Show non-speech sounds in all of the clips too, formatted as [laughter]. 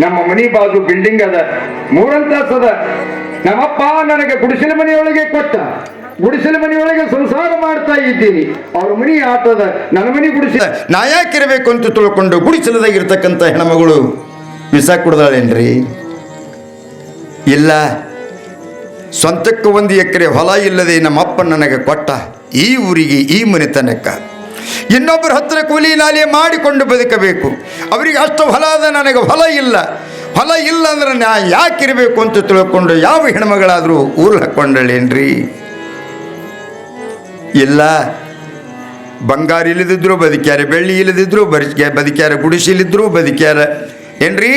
ನಮ್ಮ ಮನಿ ಬಾಜು ಬಿಲ್ಡಿಂಗ್ ಅದ. ಮೂರಂತಾಸ್ ಅದ ನಮ್ಮಪ್ಪ ನನಗೆ ಗುಡಿಸಲ ಮನೆಯೊಳಗೆ ಕೊಟ್ಟ. ಗುಡಿಸಲ ಮನೆಯೊಳಗೆ ಸಂಸಾರ ಮಾಡ್ತಾ ಇದ್ದೀನಿ. ಅವ್ರ ಮನಿ ಆಟದ. ನನ್ನ ಮನಿ ಗುಡಿಸಲ ನಾ ಯಾಕಿರಬೇಕು ಅಂತ ತಿಳ್ಕೊಂಡು ಗುಡಿಸಲದಾಗಿರ್ತಕ್ಕಂಥ ಹೆಣ್ಮಗಳು? ವಿಸ ಕುಡ್ದಾಳೇನ್ರಿ? ಇಲ್ಲ. ಸ್ವಂತಕ್ಕೆ ಒಂದು ಎಕರೆ ಹೊಲ ಇಲ್ಲದೆ ನಮ್ಮಪ್ಪ ನನಗೆ ಕೊಟ್ಟ. ಈ ಊರಿಗೆ ಈ ಮನೆತನಕ್ಕ ಇನ್ನೊಬ್ಬರ ಹತ್ತಿರ ಕೂಲಿ ನಾಲಿ ಮಾಡಿಕೊಂಡು ಬದುಕಬೇಕು. ಅವರಿಗೆ ಅಷ್ಟು ಹೊಲ ಅದ ನನಗೆ ಹೊಲ ಇಲ್ಲ. ಹೊಲ ಇಲ್ಲ ಅಂದ್ರೆ ನಾ ಯಾಕಿರಬೇಕು ಅಂತ ತಿಳ್ಕೊಂಡು ಯಾವ ಹೆಣ್ಮಗಳಾದರೂ ಊರು ಹಾಕ್ಕೊಂಡಳೇನ್ರಿ ಇಲ್ಲ. ಬಂಗಾರ ಇಲ್ಲದಿದ್ರು ಬದುಕ್ಯಾರ, ಬೆಳ್ಳಿ ಇಲ್ಲದಿದ್ರು ಬದುಕ್ಯ, ಬದುಕ್ಯಾರ ಗುಡಿಸಿಲಿದ್ರು ಬದುಕ್ಯಾರ. ಏನ್ರಿ?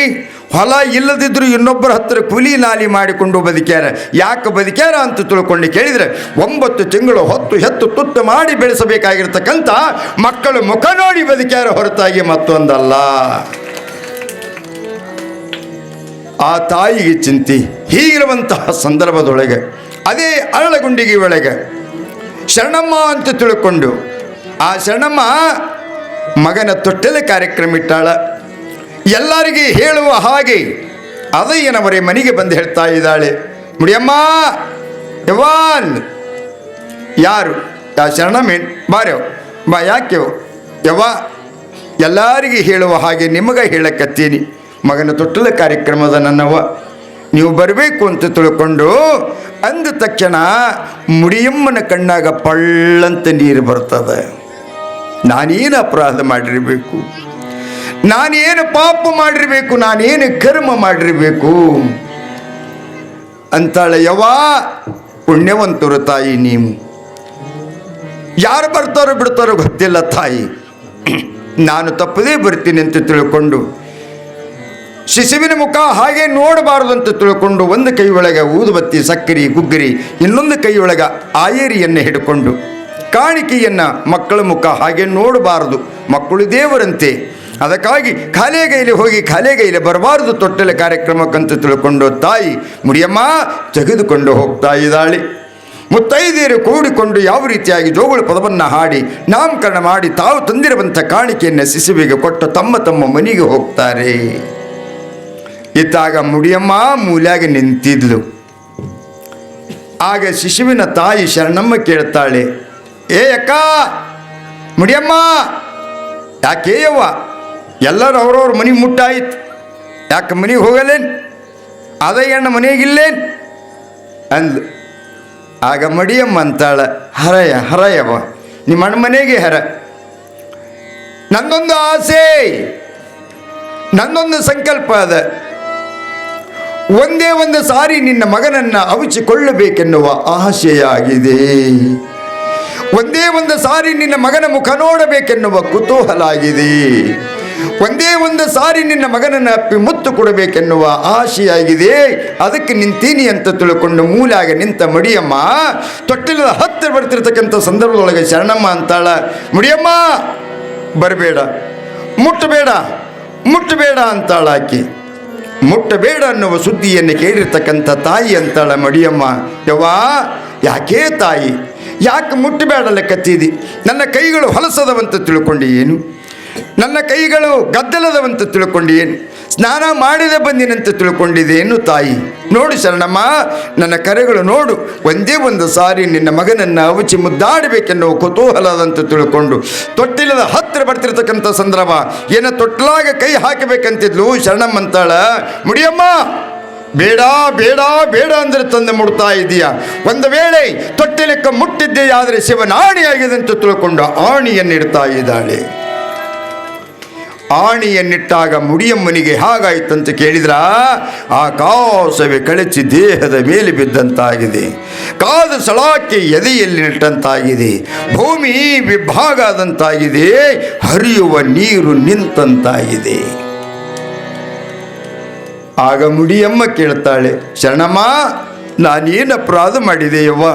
ಹೊಲ ಇಲ್ಲದಿದ್ದರೂ ಇನ್ನೊಬ್ಬರ ಹತ್ತಿರ ಕೂಲಿ ನಾಲಿ ಮಾಡಿಕೊಂಡು ಬದುಕ್ಯಾರ. ಯಾಕೆ ಬದುಕ್ಯಾರ ಅಂತ ತಿಳ್ಕೊಂಡು ಕೇಳಿದರೆ, ಒಂಬತ್ತು ತಿಂಗಳು ಹೊತ್ತು ಹೆತ್ತು ತುತ್ತು ಮಾಡಿ ಬೆಳೆಸಬೇಕಾಗಿರ್ತಕ್ಕಂಥ ಮಕ್ಕಳು ಮುಖ ನೋಡಿ ಬದುಕ್ಯಾರ ಹೊರತಾಗಿ ಮತ್ತೊಂದಲ್ಲ. ಆ ತಾಯಿಗೆ ಚಿಂತಿ, ಹೀಗಿರುವಂತಹ ಸಂದರ್ಭದೊಳಗೆ, ಅದೇ ಅರಳಗುಂಡಿಗೆ ಒಳಗೆ ಶರಣಮ್ಮ ಅಂತ ತಿಳ್ಕೊಂಡು, ಆ ಶರಣಮ್ಮ ಮಗನ ತೊಟ್ಟೆಲೆ ಕಾರ್ಯಕ್ರಮ ಇಟ್ಟಾಳ. ಎಲ್ಲರಿಗೆ ಹೇಳುವ ಹಾಗೆ ಅದಯ್ಯನವರೇ ಮನೆಗೆ ಬಂದು ಹೇಳ್ತಾ ಇದ್ದಾಳೆ. ಮುಡಿಯಮ್ಮ ಯವಾನ್ ಯಾರು? ಯಾ ಶರಣ ಮೇನ್ ಬಾರ್ಯವ್ ಬಾ ಯಾಕೆವು ಯವ್ವ, ಎಲ್ಲರಿಗೆ ಹೇಳುವ ಹಾಗೆ ನಿಮಗೆ ಹೇಳಕತ್ತೀನಿ. ಮಗನ ತೊಟ್ಟಲ ಕಾರ್ಯಕ್ರಮದ ನನ್ನವ್ವ, ನೀವು ಬರಬೇಕು ಅಂತ ತಿಳ್ಕೊಂಡು ಅಂದ ತಕ್ಷಣ ಮುಡಿಯಮ್ಮನ ಕಣ್ಣಾಗ ಪಳ್ಳಂತ ನೀರು ಬರ್ತದೆ. ನಾನೇನು ಅಪರಾಧ ಮಾಡಿರಬೇಕು? ನಾನೇನು ಪಾಪ ಮಾಡಿರಬೇಕು, ನಾನೇನು ಕರ್ಮ ಮಾಡಿರಬೇಕು? ಅಂತಾಳೆ ಯವಾ ಪುಣ್ಯವಂತರು ತಾಯಿ ನೀವು. ಯಾರು ಬರ್ತಾರೋ ಬಿಡ್ತಾರೋ ಗೊತ್ತಿಲ್ಲ ತಾಯಿ. ನಾನು ತಪ್ಪದೇ ಬರ್ತೀನಿ ಅಂತ ತಿಳ್ಕೊಂಡು, ಶಿಶುವಿನ ಮುಖ ಹಾಗೆ ನೋಡಬಾರದು ಅಂತ ತಿಳ್ಕೊಂಡು ಒಂದು ಕೈ ಒಳಗೆ ಊದುಬತ್ತಿ, ಸಕ್ಕರೆ, ಗುಗ್ಗರಿ, ಇನ್ನೊಂದು ಕೈ ಒಳಗೆ ಆಯೇರಿಯನ್ನು ಹಿಡ್ಕೊಂಡು, ಕಾಣಿಕೆಯನ್ನು ಮಕ್ಕಳ ಮುಖ ಹಾಗೆ ನೋಡಬಾರದು. ಮಕ್ಕಳು ದೇವರಂತೆ. ಅದಕ್ಕಾಗಿ ಖಾಲಿಗೈಲಿ ಹೋಗಿ ಖಾಲಿಗೈಲಿ ಬರಬಾರದು ತೊಟ್ಟಲೆ ಕಾರ್ಯಕ್ರಮಕ್ಕಂತ ತಿಳ್ಕೊಂಡು ತಾಯಿ ಮುಡಿಯಮ್ಮ ತೆಗೆದುಕೊಂಡು ಹೋಗ್ತಾ ಇದ್ದಾಳೆ. ಮುತ್ತೈದೆಯರು ಕೂಡಿಕೊಂಡು ಯಾವ ರೀತಿಯಾಗಿ ಜೋಗುಳ ಪದವನ್ನು ಹಾಡಿ ನಾಮಕರಣ ಮಾಡಿ ತಾವು ತಂದಿರುವಂಥ ಕಾಣಿಕೆಯನ್ನು ಶಿಶುವಿಗೆ ಕೊಟ್ಟು ತಮ್ಮ ತಮ್ಮ ಮನೆಗೆ ಹೋಗ್ತಾರೆ. ಇತ್ತಾಗ ಮುಡಿಯಮ್ಮ ಮೂಲ್ಯಾಗ ನಿಂತಿದ್ಲು. ಆಗ ಶಿಶುವಿನ ತಾಯಿ ಶರಣಮ್ಮ ಕೇಳ್ತಾಳೆ, ಏ ಅಕ್ಕ, ಮುಡಿಯಮ್ಮ ಯಾಕೇಯವ್ವ ಎಲ್ಲರೂ ಅವ್ರವ್ರ ಮನೆ ಮುಟ್ಟಾಯ್ತು. ಯಾಕೆ ಮನೆಗೆ ಹೋಗಲೇನು? ಅದ ಹೆಣ್ಣು ಮನೆಗಿಲ್ಲೇನು ಅಂದ್ಲು. ಆಗ ಮಡಿಯಮ್ಮ ಅಂತಾಳೆ, ಹರಯ ಹರಯವ ನಿಮ್ಮ ಅಣ್ಣ ಮನೆಗೆ ಹರ. ನಂದೊಂದು ಆಸೆ ನನ್ನೊಂದು ಸಂಕಲ್ಪ ಅದ. ಒಂದೇ ಒಂದು ಸಾರಿ ನಿನ್ನ ಮಗನನ್ನ ಅವಿಚಿಕೊಳ್ಳಬೇಕೆನ್ನುವ ಆಶೆಯಾಗಿದೆ. ಒಂದೇ ಒಂದು ಸಾರಿ ನಿನ್ನ ಮಗನ ಮುಖ ನೋಡಬೇಕೆನ್ನುವ ಕುತೂಹಲ ಆಗಿದೆ ಒಂದೇ ಒಂದು ಸಾರಿ ನಿನ್ನ ಮಗನನ್ನ ಅಪ್ಪಿ ಮುತ್ತು ಕೊಡಬೇಕೆನ್ನುವ ಆಶೆಯಾಗಿದೆ. ಅದಕ್ಕೆ ನಿಂತೀನಿ ಅಂತ ತಿಳ್ಕೊಂಡು ಮೂಲಾಗಿ ನಿಂತ ಮಡಿಯಮ್ಮ, ತೊಟ್ಟಿಲದ ಹತ್ತಿರ ಬರ್ತಿರ್ತಕ್ಕಂಥ ಸಂದರ್ಭದೊಳಗೆ ಶರಣಮ್ಮ ಅಂತಾಳ, ಮುಡಿಯಮ್ಮ, ಬರಬೇಡ, ಮುಟ್ಟಬೇಡ ಮುಟ್ಟಬೇಡ ಅಂತಾಳ ಆಕೆ. ಮುಟ್ಟಬೇಡ ಅನ್ನುವ ಸುದ್ದಿಯನ್ನು ಕೇಳಿರ್ತಕ್ಕಂಥ ತಾಯಿ ಅಂತಾಳ ಮಡಿಯಮ್ಮ, ಯವ್ವಾ, ಯಾಕೆ ತಾಯಿ? ಯಾಕೆ ಮುಟ್ಟಬೇಡಲ್ಲ ಕತ್ತಿದಿ ನನ್ನ ಕೈಗಳು ಹೊಲಸದವಂತ ತಿಳ್ಕೊಂಡು ಏನು? ನನ್ನ ಕೈಗಳು ಗದ್ದಲದವಂತ ತಿಳ್ಕೊಂಡೀನಿ ಏನು ಸ್ನಾನ ಮಾಡಿದೆ ಬಂದಿನಂತೆ ತಿಳ್ಕೊಂಡಿದ್ದೇನು ತಾಯಿ? ನೋಡು ಶರಣಮ್ಮ, ನನ್ನ ಕರೆಗಳು ನೋಡು, ಒಂದೇ ಒಂದು ಸಾರಿ ನಿನ್ನ ಮಗನನ್ನು ಅವಚಿ ಮುದ್ದಾಡಬೇಕೆನ್ನುವ ಕುತೂಹಲದಂತ ತಿಳ್ಕೊಂಡು, ತೊಟ್ಟಿಲದ ಹತ್ತಿರ ಬರ್ತಿರ್ತಕ್ಕಂಥ ಸಂದರ್ಭ, ಏನ ತೊಟ್ಟಲಾಗ ಕೈ ಹಾಕಬೇಕಂತಿದ್ಲು ಶರಣಮ್ಮ ಅಂತಾಳ ಮುಡಿಯಮ್ಮ! ಬೇಡ ಬೇಡ ಬೇಡ ಅಂದ್ರೆ ತಂದೆ ಮುಡ್ತಾ ಇದೀಯ. ಒಂದು ವೇಳೆ ತೊಟ್ಟಿಲಕ್ಕೆ ಮುಟ್ಟಿದ್ದೆ ಆದರೆ ಶಿವನ ಆಣಿಯಾಗಿದೆ ಅಂತ ತಿಳ್ಕೊಂಡು ಆಣಿಯನ್ನಿಡ್ತಾ ಇದ್ದಾಳೆ. ಆಣಿಯನ್ನಿಟ್ಟಾಗ ಮುಡಿಯಮ್ಮನಿಗೆ ಹಾಗಾಯ್ತಂತ ಕೇಳಿದ್ರ? ಆಕಾಶವೇ ಕಳಚಿ ದೇಹದ ಮೇಲೆ ಬಿದ್ದಂತಾಗಿದೆ. ಕಾದು ಸಳಾಕೆ ಎದೆಯಲ್ಲಿ ನಿಟ್ಟಂತಾಗಿದೆ ಭೂಮಿ ವಿಭಾಗ ಆದಂತಾಗಿದೆ ಹರಿಯುವ ನೀರು ನಿಂತಂತಾಗಿದೆ. ಆಗ ಮುಡಿಯಮ್ಮ ಕೇಳ್ತಾಳೆ, ಶರಣಮ್ಮ, ನಾನೇನು ಅಪರಾಧ ಮಾಡಿದೆಯವ್ವ?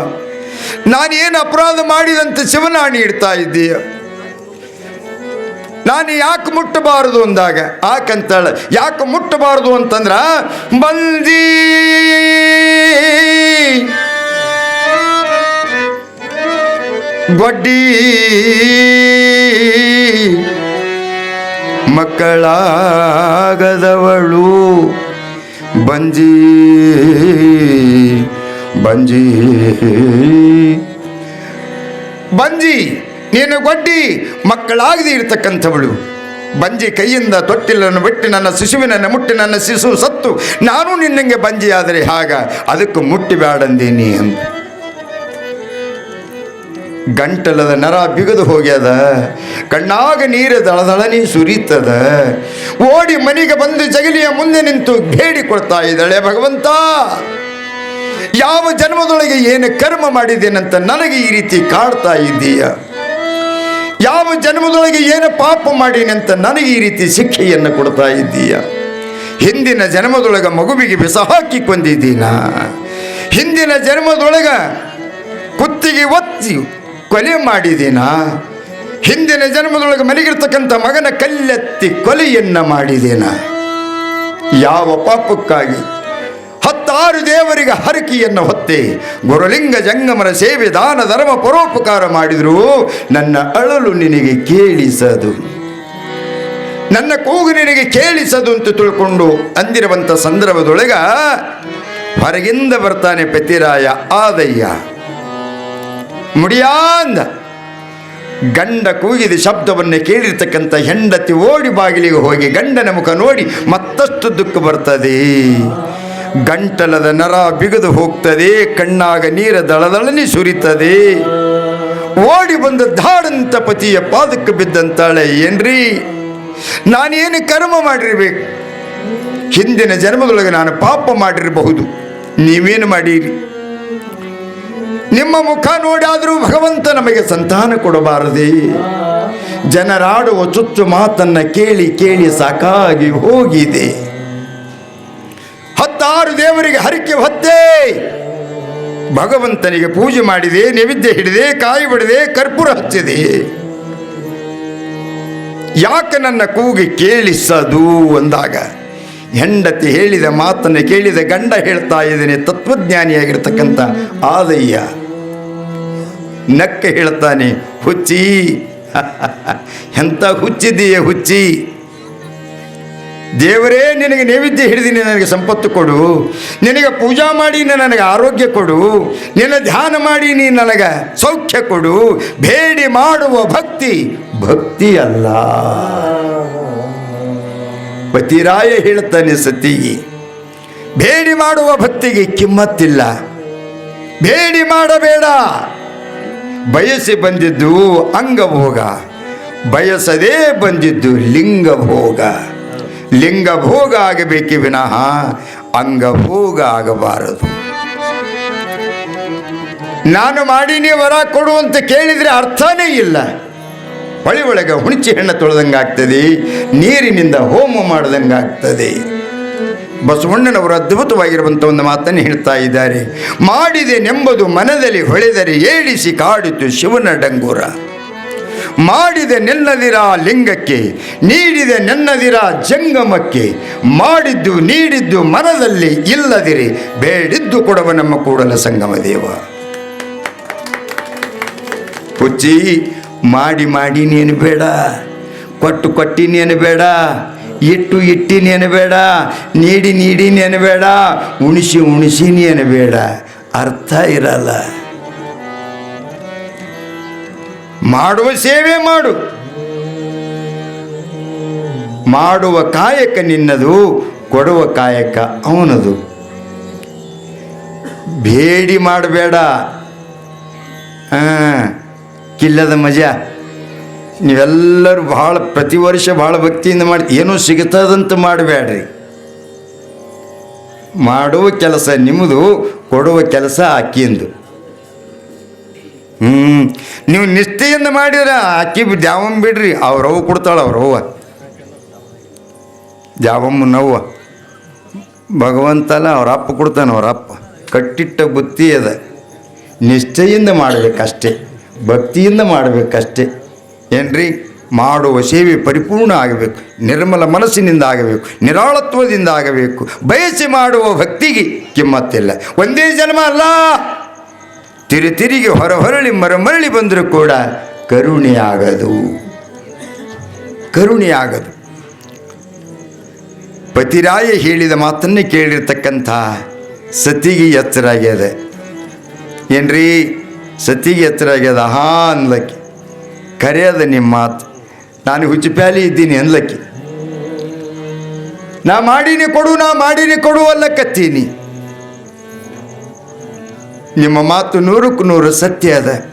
ನಾನೇನು ಅಪರಾಧ ಮಾಡಿದಂತೆ ಶಿವನಾಣಿ ಇಡ್ತಾ ಇದ್ದೀಯ? ನಾನು ಯಾಕೆ ಮುಟ್ಟಬಾರದು ಅಂದಾಗ ಆಕಂತಾಳ ಯಾಕೆ ಮುಟ್ಟಬಾರದು ಅಂತಂದ್ರ ಬಂದಿ ಬಡ್ಡಿ. ಮಕ್ಕಳಾಗದವಳು. ಬಂಜಿ. ಬಂಜಿ. ಬಂಜಿ. ನೀನು ಗೊಡ್ಡಿ ಮಕ್ಕಳಾಗದೆ ಇರ್ತಕ್ಕಂಥವಳು. ಬಂಜಿ ಕೈಯಿಂದ ತೊಟ್ಟಿಲನ್ನು ಬಿಟ್ಟು ನನ್ನ ಶಿಶುವಿನನ್ನು ಮುಟ್ಟಿ ನನ್ನ ಶಿಶು ಸತ್ತು. ನಾನು ನಿನ್ನಂಗೆ ಬಂಜಿ ಆದರೆ ಹಾಗ? ಅದಕ್ಕೆ ಮುಟ್ಟಿ ಬೇಡಂದೀನಿ ಅಂತ. ಗಂಟಲದ ನರ ಬಿಗದು ಹೋಗ್ಯದ. ಕಣ್ಣಾಗ ನೀರು ದಳದಳನಿ ಸುರಿತದ. ಓಡಿ ಮನೆಗೆ ಬಂದು ಜಗಲಿಯ ಮುಂದೆ ನಿಂತು ಬೇಡಿ ಕೊಡ್ತಾ ಇದ್ದಾಳೆ ಭಗವಂತ. ಯಾವ ಜನ್ಮದೊಳಗೆ ಏನು ಕರ್ಮ ಮಾಡಿದ್ದೇನಂತ ನನಗೆ ಈ ರೀತಿ ಕಾಡ್ತಾ ಇದ್ದೀಯ? ಯಾವ ಜನ್ಮದೊಳಗೆ ಏನು ಪಾಪ ಮಾಡೀನಂತ ನನಗೆ ಈ ರೀತಿ ಶಿಕ್ಷೆಯನ್ನು ಕೊಡ್ತಾ ಇದ್ದೀಯ? ಹಿಂದಿನ ಜನ್ಮದೊಳಗೆ ಮಗುವಿಗೆ ವಿಷ ಹಾಕಿ ಕೊಂದಿದ್ದೀನ? ಹಿಂದಿನ ಜನ್ಮದೊಳಗೆ ಕುತ್ತಿಗೆ ಒತ್ತಿ ಕೊಲೆ ಮಾಡಿದ್ದೀನ? ಹಿಂದಿನ ಜನ್ಮದೊಳಗೆ ಮನೆಗಿರ್ತಕ್ಕಂಥ ಮಗನ ಕಲ್ಲೆತ್ತಿ ಕೊಲೆಯನ್ನು ಮಾಡಿದೇನ ಯಾವ ಪಾಪಕ್ಕಾಗಿ ಹತ್ತಾರು ದೇವರಿಗೆ ಹರಕಿಯನ್ನು ಹೊತ್ತೆ. ಗುರುಲಿಂಗ ಜಂಗಮರ ಸೇವೆ, ದಾನ, ಧರ್ಮ, ಪರೋಪಕಾರ ಮಾಡಿದ್ರು. ನನ್ನ ಅಳಲು ನಿನಗೆ ಕೇಳಿಸದು. ನನ್ನ ಕೂಗು ನಿನಗೆ ಕೇಳಿಸದು ಅಂತ ತಿಳ್ಕೊಂಡು ಅಂದಿರುವಂಥ ಸಂದರ್ಭದೊಳಗ ಹೊರಗಿಂದ ಬರ್ತಾನೆ ಪತಿರಾಯ ಆದಯ್ಯ, ಮುಡಿಯಾಂದ. ಗಂಡ ಕೂಗಿದ ಶಬ್ದವನ್ನು ಕೇಳಿರ್ತಕ್ಕಂಥ ಹೆಂಡತಿ ಓಡಿ ಬಾಗಿಲಿಗೆ ಹೋಗಿ ಗಂಡನ ಮುಖ ನೋಡಿ ಮತ್ತಷ್ಟು ದುಃಖ ಬರ್ತದೆ. ಗಂಟಲದ ನರ ಬಿಗಿದು ಹೋಗ್ತದೆ, ಕಣ್ಣಾಗ ನೀರ ದಳದಳನೆ ಸುರಿತದೆ. ಓಡಿ ಬಂದ ಧಾಡಂತ ಪತಿಯ ಪಾದಕ್ಕೆ ಬಿದ್ದಂತಾಳೆ, ಏನ್ರಿ? ನಾನೇನು ಕರ್ಮ ಮಾಡಿರ್ಬೇಕು? ಹಿಂದಿನ ಜನ್ಮದೊಳಗೆ ನಾನು ಪಾಪ ಮಾಡಿರಬಹುದು. ನೀವೇನು ಮಾಡೀರಿ? ನಿಮ್ಮ ಮುಖ ನೋಡಾದರೂ ಭಗವಂತ ನಮಗೆ ಸಂತಾನ ಕೊಡಬಾರದೆ. ಜನರಾಡುವ ಚುಚ್ಚು ಮಾತನ್ನ ಕೇಳಿ ಕೇಳಿ ಸಾಕಾಗಿ ಹೋಗಿದೆ. ಹತ್ತಾರು ದೇವರಿಗೆ ಹರಿಕೆ ಹೊತ್ತೆ. ಭಗವಂತನಿಗೆ ಪೂಜೆ ಮಾಡಿದೆ, ನೈವೇದ್ಯ ಹಿಡಿದೆ, ಕಾಯಿ ಬಿಡಿದೆ, ಕರ್ಪೂರ ಹಚ್ಚಿದೆ. ಯಾಕೆ ನನ್ನ ಕೂಗಿ ಕೇಳಿಸದು ಅಂದಾಗ, ಹೆಂಡತಿ ಹೇಳಿದ ಮಾತನ್ನು ಕೇಳಿದ ಗಂಡ ಹೇಳ್ತಾ ಇದ್ದೇನೆ, ತತ್ವಜ್ಞಾನಿಯಾಗಿರ್ತಕ್ಕಂಥ ಆದಯ್ಯ. ನಕ್ಕ ಹೇಳ್ತಾನೆ, ಹುಚ್ಚಿ. [laughs] ಎಂಥ ಹುಚ್ಚಿದೀಯ ಹುಚ್ಚಿ. ದೇವರೇ, ನಿನಗೆ ನೈವೇದ್ಯ ಹಿಡಿದು ನನಗೆ ಸಂಪತ್ತು ಕೊಡು. ನಿನಗೆ ಪೂಜಾ ಮಾಡಿ ನನಗೆ ಆರೋಗ್ಯ ಕೊಡು. ನಿನ್ನ ಧ್ಯಾನ ಮಾಡಿ ನೀ ನನಗೆ ಸೌಖ್ಯ ಕೊಡು. ಬೇಡಿ ಮಾಡುವ ಭಕ್ತಿ ಭಕ್ತಿ ಅಲ್ಲ. ಪತಿರಾಯ ಹೇಳ್ತಾನೆ ಸತಿಗೆ ಬೇಡಿ ಮಾಡುವ ಭಕ್ತಿಗೆ ಕಿಮ್ಮತ್ತಿಲ್ಲ. ಬೇಡಿ ಮಾಡಬೇಡ. ಬಯಸಿ ಬಂದಿದ್ದು ಅಂಗಭೋಗ, ಬಯಸದೇ ಬಂದಿದ್ದು ಲಿಂಗಭೋಗ. ಲಿಂಗಭೋಗ ಆಗಬೇಕೆ ವಿನಃ ಅಂಗಭೋಗ ಆಗಬಾರದು. ನಾನು ಮಾಡೀನಿ ವರ ಕೊಡು ಅಂತ ಕೇಳಿದರೆ ಅರ್ಥನೇ ಇಲ್ಲ. ಹೊಳಿ ಒಳಗೆ ಹುಣಚಿ ಹೆಣ್ಣು ತೊಳೆದಂಗಾಗ್ತದೆ ನೀರಿನಿಂದ ಹೋಮ ಮಾಡ್ದಂಗಾಗ್ತದೆ ಬಸವಣ್ಣನವರು ಅದ್ಭುತವಾಗಿರುವಂಥ ಒಂದು ಮಾತನ್ನು ಹೇಳ್ತಾ ಇದ್ದಾರೆ. ಮಾಡಿದೆ ನೆಂಬುದು ಮನದಲ್ಲಿ ಹೊಳೆದರೆ ಏಳಿಸಿ ಕಾಡಿತು ಶಿವನ ಡಂಗೂರ. ಮಾಡಿದೆ ನೆನ್ನದಿರ ಲಿಂಗಕ್ಕೆ, ನೀಡಿದೆ ನೆನ್ನದಿರ ಜಂಗಮಕ್ಕೆ, ಮಾಡಿದ್ದು ನೀಡಿದ್ದು ಮನದಲ್ಲಿ ಇಲ್ಲದಿರಿ, ಬೇಡಿದ್ದು ಕೊಡವ ನಮ್ಮ ಕೂಡಲ ಸಂಗಮ ದೇವ. ಹುಚ್ಚಿ, ಮಾಡಿ ಮಾಡಿ ನೀನು ಬೇಡ, ಕೊಟ್ಟು ಕೊಟ್ಟಿ ನೀನು ಬೇಡ, ಇಟ್ಟು ಇಟ್ಟಿ ನೀನು ಬೇಡ, ನೀಡಿ ನೀಡಿ ಬೇಡ, ಉಣಿಸಿ ಉಣಿಸಿ ಬೇಡ. ಅರ್ಥ ಇರಲ್ಲ. ಮಾಡುವ ಸೇವೆ ಮಾಡು. ಮಾಡುವ ಕಾಯಕ ನಿನ್ನದು, ಕೊಡುವ ಕಾಯಕ ಅವನದು. ಬೇಡಿ ಮಾಡಬೇಡ. ಕಿಲ್ಲದ ಮಜಾ. ನೀವೆಲ್ಲರೂ ಭಾಳ ಪ್ರತಿ ವರ್ಷ ಭಾಳ ಭಕ್ತಿಯಿಂದ ಮಾಡಿ, ಏನೂ ಸಿಗ್ತದಂತ ಮಾಡಬೇಡ್ರಿ. ಮಾಡುವ ಕೆಲಸ ನಿಮ್ಮದು, ಕೊಡುವ ಕೆಲಸ ಆಕಿಂದು ಹ್ಞೂ ನೀವು ನಿಷ್ಠೆಯಿಂದ ಮಾಡಿದ್ರೆ ಆಕಿ ದ್ಯಾವಮ್ಮ ಬಿಡ್ರಿ ಅವ್ರವ್ವ ಕೊಡ್ತಾಳೆ ಅವ್ರವ್ವ ದ್ಯಾವಮ್ಮನವ್ವ ಭಗವಂತಲ್ಲ ಅವ್ರ ಅಪ್ಪ ಕೊಡ್ತಾನೆ ಅವ್ರ ಅಪ್ಪ. ಕಟ್ಟಿಟ್ಟ ಬುತ್ತಿ ಅದ. ನಿಷ್ಠೆಯಿಂದ ಮಾಡಬೇಕಷ್ಟೇ, ಭಕ್ತಿಯಿಂದ ಮಾಡಬೇಕಷ್ಟೇ. ಏನ್ರಿ? ಮಾಡುವ ಸೇವೆ ಪರಿಪೂರ್ಣ ಆಗಬೇಕು, ನಿರ್ಮಲ ಮನಸ್ಸಿನಿಂದ ಆಗಬೇಕು, ನಿರಾಳತ್ವದಿಂದ ಆಗಬೇಕು. ಬಯಸಿ ಮಾಡುವ ಭಕ್ತಿಗೆ ಕಿಮ್ಮತ್ತಿಲ್ಲ. ಒಂದೇ ಜನ್ಮ ಅಲ್ಲ. ತಿರು ತಿರುಗಿ ಹೊರ ಹೊರಳಿ ಮರ ಮರಳಿ ಬಂದರೂ ಕೂಡ ಕರುಣೆಯಾಗದು. ಆಗದು ಕರುಣೆ ಆಗದು ಪತಿರಾಯ ಹೇಳಿದ ಮಾತನ್ನೇ ಕೇಳಿರ್ತಕ್ಕಂಥ ಸತಿಗೆ ಎತ್ತರ ಆಗ್ಯದ. ಏನ್ರಿ? ಸತಿಗೆ ಎತ್ತರ ಆಗ್ಯದ? ಹಾ ಅನ್ಲಕ್ಕಿ. ಕರೆಯದ ನಿಮ್ಮ ಮಾತು, ನಾನು ಹುಚ್ಚುಪ್ಯಾಲಿ ಇದ್ದೀನಿ ಅನ್ಲಕ್ಕಿ. ನಾ ಮಾಡೀನಿ ಕೊಡು, ನಾ ಮಾಡೀನಿ ಕೊಡು ಅಲ್ಲಕತ್ತೀನಿ ನಿಮ್ಮ ಮಾತು ನೂರಕ್ಕೂ ನೂರು ಸತ್ಯ ಅದ.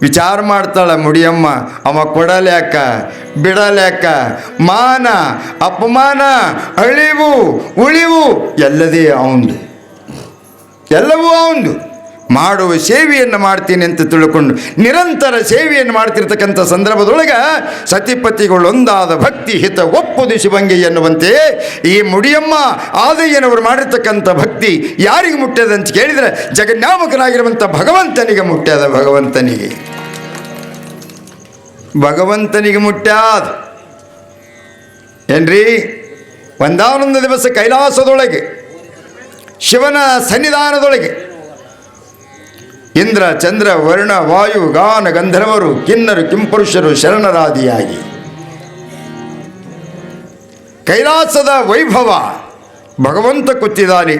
ವಿಚಾರ ಮಾಡ್ತಾಳ ಮುಡಿಯಮ್ಮ, ಅವ ಕೊಡಲ್ಯಾಕ, ಬಿಡಲ್ಯಾಕ, ಮಾನ, ಅಪಮಾನ, ಅಳಿವು, ಉಳಿವು ಎಲ್ಲದೇ ಅವಂದು. ಎಲ್ಲವೂ ಅವಂದು. ಮಾಡುವ ಸೇವೆಯನ್ನು ಮಾಡ್ತೀನಿ ಅಂತ ತಿಳ್ಕೊಂಡು ನಿರಂತರ ಸೇವೆಯನ್ನು ಮಾಡ್ತಿರ್ತಕ್ಕಂಥ ಸಂದರ್ಭದೊಳಗೆ ಸತಿಪತಿಗಳೊಂದಾದ ಭಕ್ತಿ ಹಿತ ಒಪ್ಪುದು ಶಿವಂಗಿ ಎನ್ನುವಂತೆ ಈ ಮುಡಿಯಮ್ಮ ಆದಯ್ಯನವರು ಮಾಡಿರ್ತಕ್ಕಂಥ ಭಕ್ತಿ ಯಾರಿಗೆ ಮುಟ್ಟ್ಯದ ಅಂತ ಕೇಳಿದರೆ ಜಗನ್ಯಾಮಕನಾಗಿರುವಂಥ ಭಗವಂತನಿಗೆ ಮುಟ್ಟ್ಯದ ಭಗವಂತನಿಗೆ. ಭಗವಂತನಿಗೆ ಮುಟ್ಟ್ಯಾದ. ಏನ್ರಿ? ಒಂದಾನೊಂದು ದಿವಸ ಕೈಲಾಸದೊಳಗೆ, ಶಿವನ ಸನ್ನಿಧಾನದೊಳಗೆ ಇಂದ್ರ, ಚಂದ್ರ, ವರ್ಣ, ವಾಯು, ಗಾನ, ಗಂಧರ್ವರು, ಕಿನ್ನರು, ಕಿಂಪುರುಷರು ಶರಣರಾದಿಯಾಗಿ. ಕೈಲಾಸದ ವೈಭವ ಭಗವಂತ ಕುತ್ತಿದಾನೆ.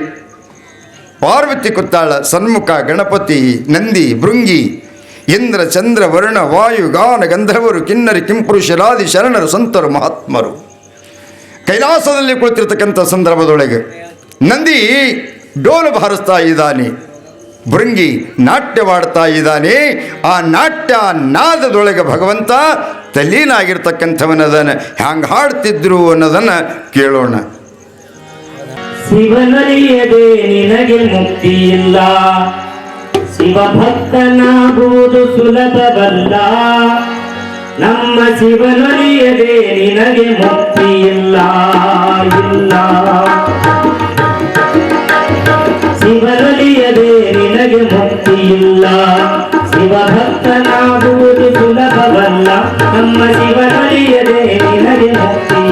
ಪಾರ್ವತಿ ಕುತ್ತಾಳ, ಸನ್ಮುಖ, ಗಣಪತಿ, ನಂದಿ, ಭೃಂಗಿ, ಇಂದ್ರ, ಚಂದ್ರ, ವರ್ಣ, ವಾಯು, ಗಾನ, ಗಂಧರ್ವರು, ಕಿನ್ನರು, ಕಿಂಪುರುಷರಾದಿ ಶರಣರು, ಸಂತರು, ಮಹಾತ್ಮರು. ಕೈಲಾಸದಲ್ಲಿ ಕುಳಿತಿರ್ತಕ್ಕಂಥ ಸಂದರ್ಭದೊಳಗೆ ನಂದಿ ಡೋಲು ಬಾರಿಸ್ತಾ ಇದ್ದಾನೆ. ಭೃಂಗಿ ನಾಟ್ಯವಾಡ್ತಾ ಇದ್ದಾನೆ. ಆ ನಾಟ್ಯ ನಾದದೊಳಗೆ ಭಗವಂತ ತಲ್ಲೀನಾಗಿರ್ತಕ್ಕಂಥವನದನ್ನು ಹ್ಯಾಂಗ ಹಾಡ್ತಿದ್ರು ಅನ್ನೋದನ್ನು ಕೇಳೋಣ. ಶಿವನರಿಯದೆ ನಿನಗೆ ಮುಕ್ತಿ ಇಲ್ಲ. ಶಿವಭಕ್ತನಾಗುವುದು ಸುಲಭವಲ್ಲ. ನಮ್ಮ ಶಿವನರಿಯದೆ ನಿನಗೆ ಮುಕ್ತಿ ಇಲ್ಲ ಇಲ್ಲ. ಶಿವನರಿಯದೆ ನಿನಗೆ ಮುಕ್ತಿ ಇಲ್ಲ ಶಿವಭಕ್ತನಾಗುವುದು ಸುಲಭವಲ್ಲ ನಮ್ಮ ಶಿವನರಿಯದೆ ನಿನಗೆ ಮುಕ್ತಿ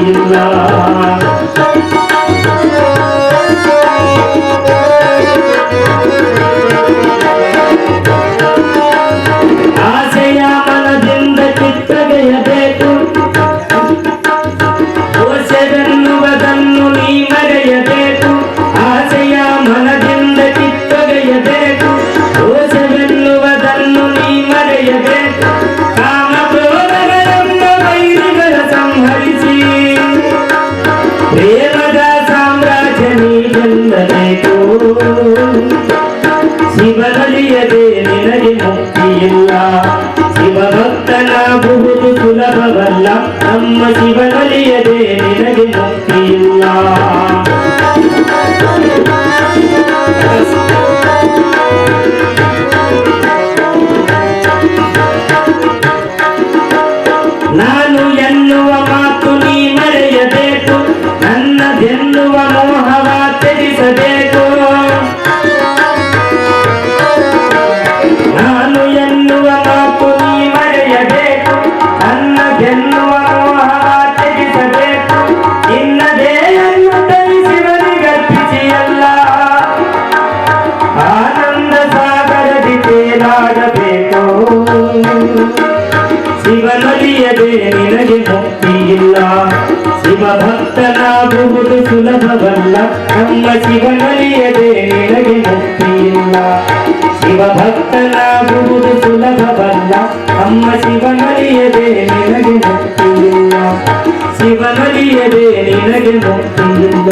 ಶಿವನಲಿಯದೆ ನಿನಗೆ ಮುಕ್ತಿ ಇಲ್ಲ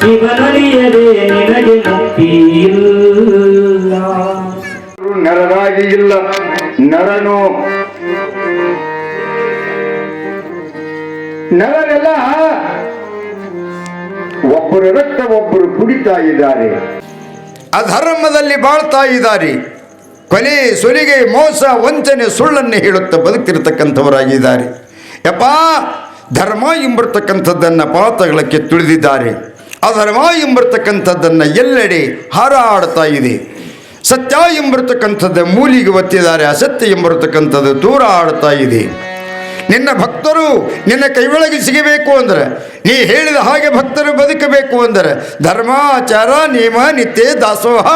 ಶಿವನಲಿಯದೆ ನಿನಗೆ ಮುಕ್ತಿ ಇಲ್ಲ ನರರಾಗಿ ಇಲ್ಲ ನರನು ನರರೆಲ್ಲ ಒಬ್ಬರು ರಕ್ತ ಒಬ್ಬರು ಕುಡಿತಾ ಇದ್ದಾರೆ. ಅಧರ್ಮದಲ್ಲಿ ಬಾಳ್ತಾ ಇದ್ದಾರೆ. ಕೊಲೆ, ಸುಲಿಗೆ, ಮೋಸ, ವಂಚನೆ, ಸುಳ್ಳನ್ನು ಹೇಳುತ್ತಾ ಬದುಕಿರತಕ್ಕಂಥವರಾಗಿದ್ದಾರೆ ಯಪ್ಪ ಧರ್ಮ ಎಂಬಿರ್ತಕ್ಕಂಥದ್ದನ್ನು ಪಾತಗಳಕ್ಕೆ ತುಳಿದಿದ್ದಾರೆ. ಅಧರ್ಮ ಎಂಬಿರ್ತಕ್ಕಂಥದ್ದನ್ನು ಎಲ್ಲೆಡೆ ಹಾರಾಡ್ತಾ ಇದೆ. ಸತ್ಯ ಎಂಬಿರ್ತಕ್ಕಂಥದ್ದು ಮೂಲಿಗೆ ಒತ್ತಿದ್ದಾರೆ, ಅಸತ್ಯ ಎಂಬರ್ತಕ್ಕಂಥದ್ದು ದೂರ ಆಡ್ತಾ ಇದೆ. ನಿನ್ನ ಭಕ್ತರು ನಿನ್ನ ಕೈಯೊಳಗೆ ಸಿಗಬೇಕು ಅಂದರೆ, ನೀ ಹೇಳಿದ ಹಾಗೆ ಭಕ್ತರು ಬದುಕಬೇಕು ಅಂದರೆ ಧರ್ಮಾಚಾರ ನಿಯಮ, ನಿತ್ಯ, ದಾಸೋಹ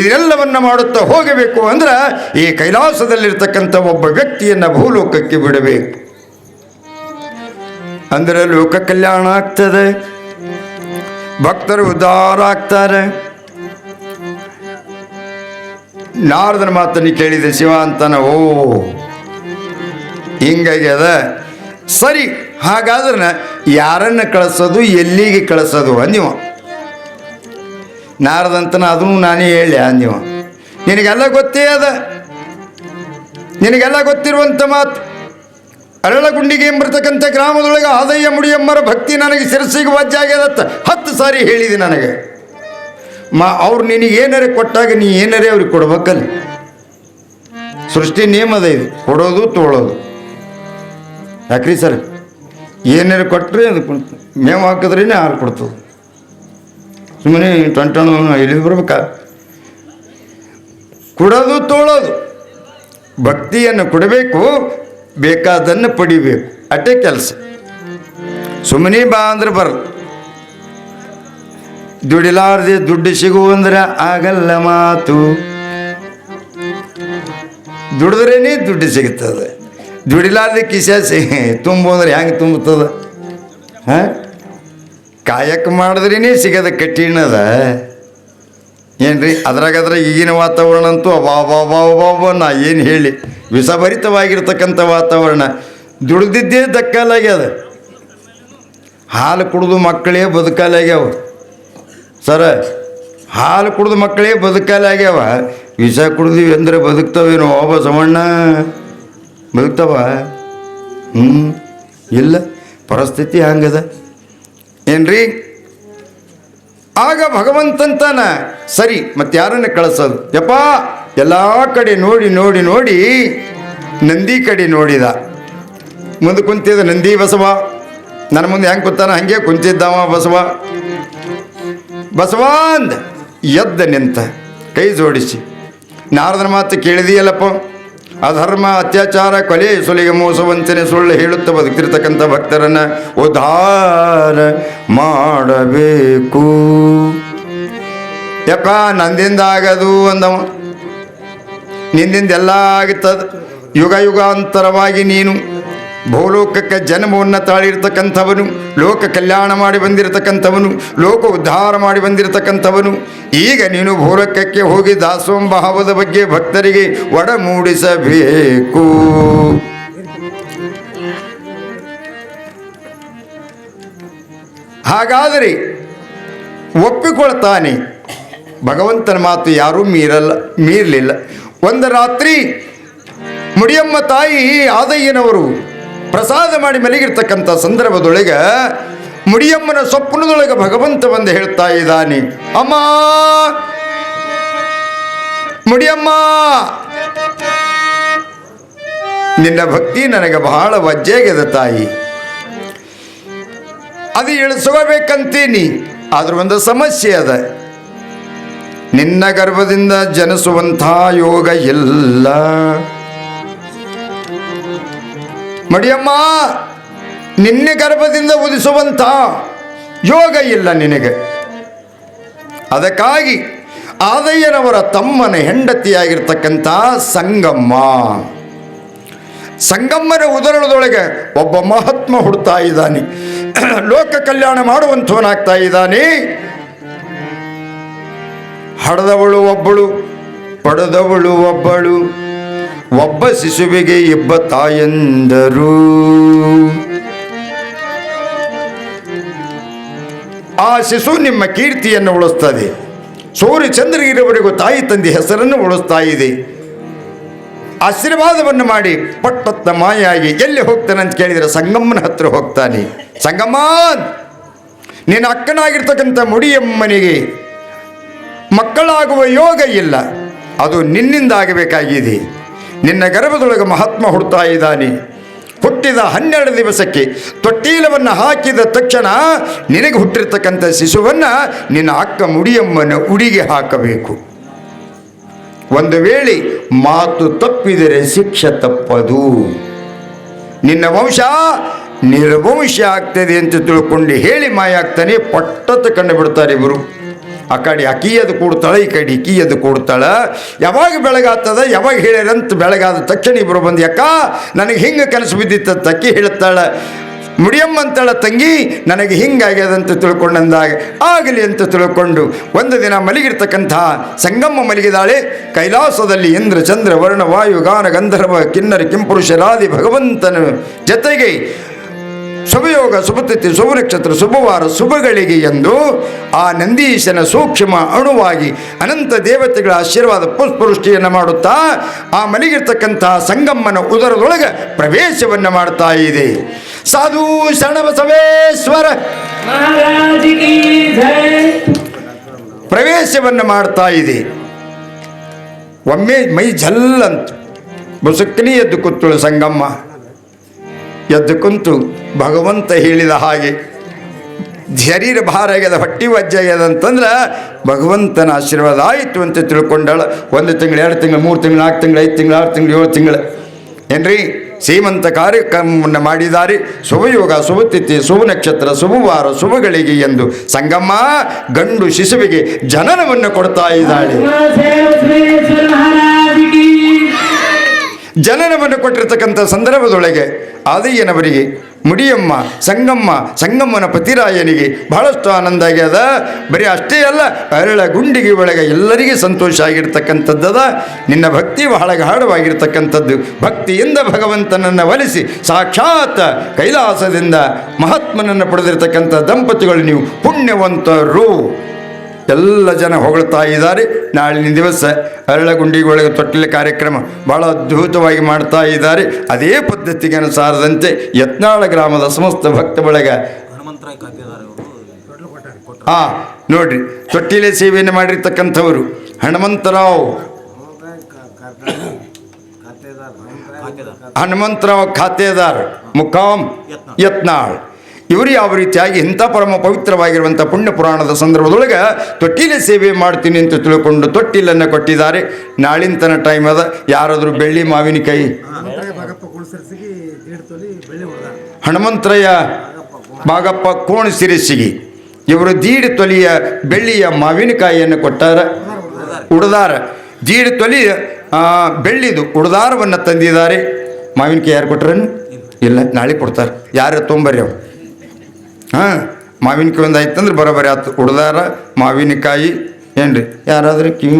ಇದೆಲ್ಲವನ್ನು ಮಾಡುತ್ತಾ ಹೋಗಬೇಕು ಅಂದ್ರೆ ಈ ಕೈಲಾಸದಲ್ಲಿರ್ತಕ್ಕಂಥ ಒಬ್ಬ ವ್ಯಕ್ತಿಯನ್ನು ಭೂಲೋಕಕ್ಕೆ ಬಿಡಬೇಕು. ಅಂದರೆ ಲೋಕ ಕಲ್ಯಾಣ ಆಗ್ತದೆ. ಭಕ್ತರು ಉದ್ಧಾರ ಆಗ್ತಾರೆ. ನಾರದನ ಮಾತನ್ನು ಕೇಳಿದೆ ಶಿವ ಅಂತಾನ ಓ ಹಿಂಗಾಗ್ಯದ ಸರಿ ಹಾಗಾದ್ರೆ ಯಾರನ್ನ ಕಳಿಸೋದು, ಎಲ್ಲಿಗೆ ಕಳಿಸೋದು ಅಂದಿವ. ನಾರದಂತನ ಅದನ್ನು ನಾನೇ ಹೇಳಿ ಅಂದಿವ. ನಿನಗೆಲ್ಲ ಗೊತ್ತೇ ಅದ. ನಿನಗೆಲ್ಲ ಗೊತ್ತಿರುವಂಥ ಮಾತು. ಅರಳಗುಂಡಿಗೆ ಎಂಬರ್ತಕ್ಕಂಥ ಗ್ರಾಮದೊಳಗೆ ಆದಯ್ಯ ಮುಡಿಯಮ್ಮರ ಭಕ್ತಿ ನನಗೆ ಶಿರಸಿಗೆ ಆಗ್ಯದ ಹತ್ತು ಸಾರಿ ಹೇಳಿದೆ ನನಗೆ. ಮಾ, ಅವ್ರು ನಿನಗೆ ಏನಾರೇ ಕೊಟ್ಟಾಗ ನೀ ಏನಾರೇ ಅವ್ರಿಗೆ ಕೊಡ್ಬೇಕಲ್ಲ. ಸೃಷ್ಟಿ ನಿಯಮದ ಇದು. ಕೊಡೋದು, ತೋಳೋದು. ಯಾಕ್ರಿ ಸರ್? ಏನಾರು ಕೊಟ್ಟರೆ ಅದು ಕೊಡ್ತ ಮೇವು ಹಾಕಿದ್ರೇ ಹಾಲು ಕೊಡ್ತದೆ. ಸುಮ್ಮನೆ ಟಂಟಣ ಇಲ್ಲಿ ಬರ್ಬೇಕಾ? ಕೊಡೋದು, ತೋಳೋದು. ಭಕ್ತಿಯನ್ನು ಕೊಡಬೇಕು ಬೇಕಾದನ್ನು ಪಡಿಬೇಕು. ಅಟೇ ಕೆಲಸ. ಸುಮ್ಮನೆ ಬಾ ಅಂದ್ರೆ ಬರಲ್ಲ ದುಡಿಲಾರ್ದೆ ದುಡ್ಡು ಸಿಗುವಂದ್ರೆ ಆಗಲ್ಲ ಮಾತು. ದುಡಿದ್ರೇನೆ ದುಡ್ಡು ಸಿಗುತ್ತದೆ ದುಡಿಲಾರ್ದೆ ಕಿಸೆ ತುಂಬು ಅಂದ್ರೆ ಹೆಂಗೆ ತುಂಬುತ್ತದ? ಹಾಂ? ಕಾಯಕ ಮಾಡಿದ್ರೇನೆ ಸಿಗದ ಕಠಿಣದ. ಏನ್ರಿ? ಅದ್ರಾಗ ಅದ್ರಾಗ ಈಗಿನ ವಾತಾವರಣ ಅಂತೂ ಅಬಾಬಾಬಾಬಾಬ ನಾ ಏನು ಹೇಳಿ. ವಿಷಭರಿತವಾಗಿರ್ತಕ್ಕಂಥ ವಾತಾವರಣ. ದುಡ್ದಿದ್ದೇ ದಕ್ಕಾಲಾಗ್ಯದ ಹಾಲು ಕುಡಿದು ಮಕ್ಕಳೇ ಬದುಕಾಲಾಗ್ಯಾವ. ಸರ, ಹಾಲು ಕುಡಿದು ಮಕ್ಕಳೇ ಬದುಕಾಲಾಗ್ಯಾವ. ವಿಷ ಕುಡ್ದಿವಿ ಅಂದ್ರೆ ಬದುಕ್ತಾವೇನೋ ಒಬ್ಬ ಸಮಣ್ಣ ಬದುಕ್ತಾವ? ಹ್ಞೂ ಇಲ್ಲ, ಪರಿಸ್ಥಿತಿ ಹಂಗದ. ಏನ್ರಿ? ಆಗ ಭಗವಂತಂತಾನ ಸರಿ, ಮತ್ತೆ ಯಾರನ್ನ ಕಳಿಸೋದು? ಯಪ್ಪ, ಎಲ್ಲ ಕಡೆ ನೋಡಿ ನೋಡಿ ನೋಡಿ, ನಂದಿ ಕಡೆ ನೋಡಿದ. ಮುಂದೆ ಕುಂತಿದ್ದ ನಂದಿ ಬಸವ. ನನ್ನ ಮುಂದೆ ಹೆಂಗೆ ಕುಂತಾನ ಹಂಗೆ ಕುಂತಿದ್ದಾವ ಬಸವ. ಬಸವ ಅಂದ, ಎದ್ದ ನಿಂತ, ಕೈ ಜೋಡಿಸಿ. ನಾರದನ ಮಾತು ಕೇಳಿದೆಯಲ್ಲಪ್ಪ. ಅಧರ್ಮ, ಅತ್ಯಾಚಾರ, ಕೊಲೆ, ಸುಲಿಗೆ, ಮೋಸ, ವಂಚನೆ, ಸುಳ್ಳು ಹೇಳುತ್ತಾ ಬದುಕಿರ್ತಕ್ಕಂಥ ಭಕ್ತರನ್ನ ಉದ್ಧಾರ ಮಾಡಬೇಕು. ಯಪ್ಪ, ನಂದಿಂದ ಆಗದು ಅಂದವ. ನಿಂದಿಂದ ಎಲ್ಲ ಆಗುತ್ತದೆ ಯುಗ, ಯುಗಾಂತರವಾಗಿ ನೀನು ಭೂಲೋಕಕ್ಕೆ ಜನ್ಮವನ್ನು ತಾಳಿರ್ತಕ್ಕಂಥವನು, ಲೋಕ ಕಲ್ಯಾಣ ಮಾಡಿ ಬಂದಿರತಕ್ಕಂಥವನು, ಲೋಕ ಉದ್ಧಾರ ಮಾಡಿ ಬಂದಿರತಕ್ಕಂಥವನು. ಈಗ ನೀನು ಭೂಲೋಕಕ್ಕೆ ಹೋಗಿ ದಾಸೋಂಭಾವದ ಬಗ್ಗೆ ಭಕ್ತರಿಗೆ ಒಡ ಮೂಡಿಸಬೇಕು ಹಾಗಾದರೆ ಒಪ್ಪಿಕೊಳ್ತಾನೆ. ಭಗವಂತನ ಮಾತು ಯಾರೂ ಮೀರಲ್ಲ, ಮೀರಲಿಲ್ಲ. ಒಂದು ರಾತ್ರಿ ಮುಡಿಯಮ್ಮ ತಾಯಿ ಆದಯ್ಯನವರು ಪ್ರಸಾದ ಮಾಡಿ ಮಲಗಿರ್ತಕ್ಕಂಥ ಸಂದರ್ಭದೊಳಗೆ ಮುಡಿಯಮ್ಮನ ಸ್ವಪ್ನದೊಳಗೆ ಭಗವಂತ ಬಂದು ಹೇಳ್ತಾ ಇದ್ದಾನೆ, ಅಮ್ಮ! ಮುಡಿಯಮ್ಮ! ನಿನ್ನ ಭಕ್ತಿ ನನಗೆ ಬಹಳ ವಜ್ಜೆಗೆದ ತಾಯಿ. ಅದು ಇಳಿಸ್ಕೋಬೇಕಂತೀನಿ ಆದ್ರ ಒಂದು ಸಮಸ್ಯೆ ಅದ. ನಿನ್ನ ಗರ್ಭದಿಂದ ಜನಿಸುವಂಥ ಯೋಗ ಇಲ್ಲ. ಮಡಿಯಮ್ಮ, ನಿನ್ನೆ ಗರ್ಭದಿಂದ ಉದಿಸುವಂಥ ಯೋಗ ಇಲ್ಲ ನಿನಗೆ. ಅದಕ್ಕಾಗಿ ಆದಯ್ಯನವರ ತಮ್ಮನ ಹೆಂಡತಿಯಾಗಿರ್ತಕ್ಕಂಥ ಸಂಗಮ್ಮ. ಸಂಗಮ್ಮನ ಉದರಣದೊಳಗೆ ಒಬ್ಬ ಮಹಾತ್ಮ ಹುಡ್ತಾ ಇದ್ದಾನೆ. ಲೋಕ ಕಲ್ಯಾಣ ಮಾಡುವಂಥವನಾಗ್ತಾ ಇದ್ದಾನೆ. ಹಡದವಳು ಒಬ್ಬಳು, ಪಡೆದವಳು ಒಬ್ಬಳು ಒಬ್ಬ ಶಿಶುವಿಗೆ ಇಬ್ಬ ತಾಯಂದರು ಆ ಶಿಶು ನಿಮ್ಮ ಕೀರ್ತಿಯನ್ನು ಉಳಿಸ್ತದೆ. ಸೂರ್ಯ ಚಂದ್ರಗಿರಿವರೆಗೂ ತಾಯಿ ತಂದೆ ಹೆಸರನ್ನು ಉಳಿಸ್ತಾ ಇದೆ. ಆಶೀರ್ವಾದವನ್ನು ಮಾಡಿ ಪಟ್ಟತ್ತ ಮಾಯಾಗಿ ಎಲ್ಲಿ ಹೋಗ್ತಾನೆ ಅಂತ ಕೇಳಿದರೆ ಸಂಗಮ್ಮನ ಹತ್ರ ಹೋಗ್ತಾನೆ. ಸಂಗಮ್ಮ ನಿನ್ನ ಅಕ್ಕನಾಗಿರ್ತಕ್ಕಂಥ ಮುಡಿಯಮ್ಮನಿಗೆ ಮಕ್ಕಳಾಗುವ ಯೋಗ ಇಲ್ಲ. ಅದು ನಿನ್ನಿಂದ ಆಗಬೇಕಾಗಿದೆ. ನಿನ್ನ ಗರ್ಭದೊಳಗೆ ಮಹಾತ್ಮ ಹುಡ್ತಾ ಇದ್ದಾನೆ. ಹುಟ್ಟಿದ ಹನ್ನೆರಡು ದಿವಸಕ್ಕೆ ತೊಟ್ಟೀಲವನ್ನು ಹಾಕಿದ ತಕ್ಷಣ ನಿನಗೆ ಹುಟ್ಟಿರ್ತಕ್ಕಂಥ ಶಿಶುವನ್ನು ನಿನ್ನ ಅಕ್ಕ ಮುಡಿಯಮ್ಮನ ಉಡಿಗೆ ಹಾಕಬೇಕು. ಒಂದು ವೇಳೆ ಮಾತು ತಪ್ಪಿದರೆ ಶಿಕ್ಷೆ ತಪ್ಪದು. ನಿನ್ನ ವಂಶ ನಿರ್ವಂಶ ಆಗ್ತದೆ ಅಂತ ತಿಳ್ಕೊಂಡು ಹೇಳಿ ಮಾಯಾಗ್ತಾನೆ ಪಟ್ಟತ್ತ ಕಂಡು ಬಿಡ್ತಾರೆ ಇವರು. ಆ ಕಡೆ ಅಕಿಯದು ಕೂಡ್ತಾಳೆ ಈ ಕಡೆ ಇಕಿಯದು ಕೂಡ್ತಾಳೆ ಯಾವಾಗ ಬೆಳಗಾಗ್ತದ, ಯಾವಾಗ ಹೇಳ್ಯಾರಂತ ಬೆಳಗಾದ ತಕ್ಷಣ ಇಬ್ಬರು ಬಂದು, ಅಕ್ಕ, ನನಗೆ ಹಿಂಗೆ ಕನಸು ಬಿದ್ದಿತ್ತ ಅಕ್ಕಿ ಹೇಳ್ತಾಳೆ. ಮುಡಿಯಮ್ಮಂತಳ ತಂಗಿ, ನನಗೆ ಹಿಂಗಾಗ್ಯದಂತ ತಿಳ್ಕೊಂಡಂದಾಗ ಆಗಲಿ ಅಂತ ತಿಳ್ಕೊಂಡು ಒಂದು ದಿನ ಮಲಗಿರ್ತಕ್ಕಂಥ ಸಂಗಮ್ಮ ಮಲಗಿದಾಳೆ. ಕೈಲಾಸದಲ್ಲಿ ಇಂದ್ರ ಚಂದ್ರ ವರ್ಣ ವಾಯು ಗಾನ ಗಂಧರ್ವ ಕಿನ್ನರ ಕಿಂಪುರುಷರಾದಿ ಭಗವಂತನ ಜೊತೆಗೆ ಶುಭಯೋಗ ಶುಭತಿಥಿ ಶುಭ ನಕ್ಷತ್ರ ಶುಭವಾರ ಶುಭಗಳಿಗೆ ಎಂದು ಆ ನಂದೀಶನ ಸೂಕ್ಷ್ಮ ಅಣುವಾಗಿ ಅನಂತ ದೇವತೆಗಳ ಆಶೀರ್ವಾದ ಪುಷ್ಪವೃಷ್ಟಿಯನ್ನು ಮಾಡುತ್ತಾ ಆ ಮನೆಗಿರ್ತಕ್ಕಂತಹ ಸಂಗಮ್ಮನ ಉದರದೊಳಗೆ ಪ್ರವೇಶವನ್ನು ಮಾಡ್ತಾ ಇದೆ. ಸಾಧು ಶರಣಬಸವೇಶ್ವರ! ಪ್ರವೇಶವನ್ನು ಮಾಡ್ತಾ ಇದೆ. ಒಮ್ಮೆ ಮೈ ಜಲ್ಲಂತ ಮುಸುಕ್ನಿ ಎದ್ದು ಕೂತಳು ಸಂಗಮ್ಮ. ಎದ್ದು ಕುಂತು ಭಗವಂತ ಹೇಳಿದ ಹಾಗೆ ಶರೀರ ಭಾರ ಆಗ್ಯದ ಹೊಟ್ಟಿ ವಜ್ಜಾಗ್ಯದ ಅಂತಂದ್ರೆ ಭಗವಂತನ ಆಶೀರ್ವಾದ ಆಯಿತು ಅಂತ ತಿಳ್ಕೊಂಡಾಳೆ. ಒಂದು ತಿಂಗಳು, ಎರಡು ತಿಂಗಳು, ಮೂರು ತಿಂಗಳು, ನಾಲ್ಕು ತಿಂಗಳು, ಐದು ತಿಂಗಳು, ಆರು ತಿಂಗಳು, ಏಳು ತಿಂಗಳು. ಏನ್ರಿ? ಸೀಮಂತ ಕಾರ್ಯಕ್ರಮವನ್ನು ಮಾಡಿದ್ದಾರೆ ಶುಭಯೋಗ, ಶುಭತಿಥಿ, ಶುಭ ನಕ್ಷತ್ರ ಶುಭವಾರ ಶುಭಗಳಿಗೆ ಎಂದು ಸಂಗಮ್ಮ ಗಂಡು ಶಿಶುವಿಗೆ ಜನನವನ್ನು ಕೊಡ್ತಾ ಇದ್ದಾಳೆ. ಜನನವನ್ನು ಕೊಟ್ಟಿರ್ತಕ್ಕಂಥ ಸಂದರ್ಭದೊಳಗೆ ಆದಯ್ಯನವರಿಗೆ ಮುಡಿಯಮ್ಮ, ಸಂಗಮ್ಮ, ಸಂಗಮ್ಮನ ಪತಿರಾಯನಿಗೆ ಬಹಳಷ್ಟು ಆನಂದ ಆಗ್ಯದ. ಬರೀ ಅಷ್ಟೇ ಅಲ್ಲ, ಅರಳ ಗುಂಡಿಗೆ ಒಳಗೆ ಎಲ್ಲರಿಗೆ ಸಂತೋಷ ಆಗಿರ್ತಕ್ಕಂಥದ್ದದ, ನಿನ್ನ ಭಕ್ತಿ ಬಹಳ ಗಾಢವಾಗಿರ್ತಕ್ಕಂಥದ್ದು. ಭಕ್ತಿಯಿಂದ ಭಗವಂತನನ್ನು ಒಲಿಸಿ, ಸಾಕ್ಷಾತ್ ಕೈಲಾಸದಿಂದ ಮಹಾತ್ಮನನ್ನು ಪಡೆದಿರ್ತಕ್ಕಂಥ ದಂಪತಿಗಳು ನೀವು ಪುಣ್ಯವಂತರು. ಎಲ್ಲ ಜನ ಹೊಗಳ್ತಾ ಇದ್ದಾರೆ. ನಾಳಿನ ದಿವಸ ಅರಳಗುಂಡಿಗೊಳಗೆ ತೊಟ್ಟಿಲ ಕಾರ್ಯಕ್ರಮ ಬಹಳ ಅದ್ಭುತವಾಗಿ ಮಾಡ್ತಾ ಇದ್ದಾರೆ. ಅದೇ ಪದ್ಧತಿಗೆ ಅನುಸಾರದಂತೆ ಯತ್ನಾಳ ಗ್ರಾಮದ ಸಮಸ್ತ ಭಕ್ತ ಬಳಗ ಹಾ ನೋಡ್ರಿ ತೊಟ್ಟಿಲೆ ಸೇವೆಯನ್ನು ಮಾಡಿರ್ತಕ್ಕಂಥವರು ಹನುಮಂತರಾವ್. ಹನುಮಂತರಾವ್ ಖಾತೆದಾರ್. ಮುಖಾಂ ಯತ್ನಾಳ್. ಇವರು ಯಾವ ರೀತಿಯಾಗಿ ಇಂಥ ಪರಮ ಪವಿತ್ರವಾಗಿರುವಂಥ ಪುಣ್ಯ ಪುರಾಣದ ಸಂದರ್ಭದೊಳಗೆ ತೊಟ್ಟಿಲ ಸೇವೆ ಮಾಡ್ತೀನಿ ಅಂತ ತಿಳ್ಕೊಂಡು ತೊಟ್ಟಿಲನ್ನು ಕೊಟ್ಟಿದ್ದಾರೆ. ನಾಳಿಂತನ ಟೈಮ್ ಅದ. ಯಾರಾದರೂ ಬೆಳ್ಳಿ ಮಾವಿನಕಾಯಿ ಹನುಮಂತರಯ್ಯ, ಬಾಗಪ್ಪ ಕೋಣ ಸಿರಿಸಿಗಿ ಇವರು ದೀಡ್ ತೊಲಿಯ ಬೆಳ್ಳಿಯ ಮಾವಿನಕಾಯಿಯನ್ನು ಕೊಟ್ಟಾರ. ಉಡದಾರ. ದೀಡ್ ತೊಲಿ ಬೆಳ್ಳಿದು ಉಡದಾರವನ್ನು ತಂದಿದ್ದಾರೆ. ಮಾವಿನಕಾಯಿ ಯಾರು ಕೊಟ್ರನು ಇಲ್ಲ, ನಾಳೆ ಕೊಡ್ತಾರೆ. ಯಾರು ತೊಂಬರ್ರಿ ಅವು ಹಾಂ ಮಾವಿನಕಾಯಿ ಒಂದು ಆಯ್ತು ಅಂದ್ರೆ ಬರೋಬರಿ ಆಯ್ತು ಉಡ್ದಾರ, ಮಾವಿನಕಾಯಿ, ಏನ್ರಿ? ಯಾರಾದ್ರೂ ಕಿವಿ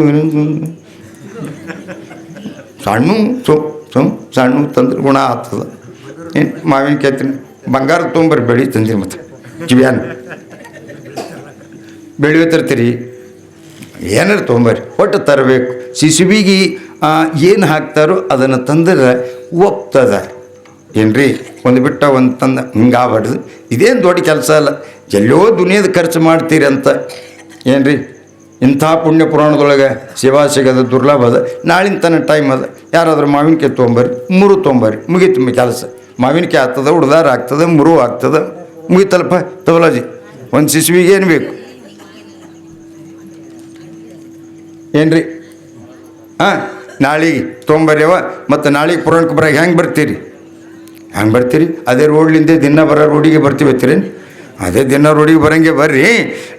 ಸಣ್ಣ ಸುಮ್ ಸುಮ್ ಸಣ್ಣ ತಂದ್ರೆ ಗುಣ ಆಗ್ತದೆ. ಏನು ಮಾವಿನಕಾಯಿ ತಿನ್ನಿ ಬಂಗಾರ ತೊಗೊಂಬರ್ರಿ ಬೆಳಿ ತಂದಿರಿ ಮತ್ತೆ. ಜಿವ್ಯಾನ. ಬೆಳೆಯೋ ತರ್ತೀರಿ ಏನಾರು ತೊಗೊಂಬರ್ರಿ ಒಟ್ಟು ತರಬೇಕು. ಶಿಶುವಿಗೆ ಏನು ಹಾಕ್ತಾರೋ ಅದನ್ನು ತಂದ್ರೆ ಒಪ್ತದ. ಏನ್ರಿ? ಒಂದು ಬಿಟ್ಟ ಒಂದು ತಂದ ಹಿಂಗಾಗ್ಬಾರ್ದು. ಇದೇನು ದೊಡ್ಡ ಕೆಲಸ ಅಲ್ಲ. ಎಲ್ಲೋ ದುನಿಯದ ಖರ್ಚು ಮಾಡ್ತೀರಿ ಅಂತ. ಏನ್ರಿ? ಇಂಥ ಪುಣ್ಯ ಪುರಾಣದೊಳಗೆ ಸೇವಾ ಸಿಗೋದು ದುರ್ಲಭ ಅದ. ನಾಳಿನ ತನಕ ಟೈಮ್ ಅದ. ಯಾರಾದರೂ ಮಾವಿನಕಾಯಿ ತೊಗೊಂಬರ್ರಿ, ಮುರು ತೊಗೊಂಬರ್ರಿ, ಮುಗೀತು ಕೆಲಸ. ಮಾವಿನಕಾಯಿ ಆಗ್ತದೆ, ಉಡ್ದಾರ ಆಗ್ತದೆ, ಮುರು ಆಗ್ತದೆ. ಮುಗಿತಲ್ಪ ತವಲಾಜಿ ಒಂದು ಶಿಶುವಿಗೆ ಏನು ಬೇಕು? ಏನ್ರಿ? ಹಾಂ, ನಾಳೆಗೆ ತೊಗೊಂಬರ್ಯವ, ಮತ್ತು ನಾಳೆಗೆ ಪುರಾಣಕ್ಕೆ ಬರ ಹೆಂಗೆ ಬರ್ತೀರಿ? ಹೆಂಗೆ ಬರ್ತೀರಿ? ಅದೇ ರೋಡ್ಲಿಂದ ದಿನ ಬರೋ ರೋಡಿಗೆ ಬರ್ತೀವಿ ಬರ್ತೀರೇನು ಅದೇ ದಿನ ರೋಡಿಗೆ ಬರೋಂಗೆ ಬರ್ರಿ.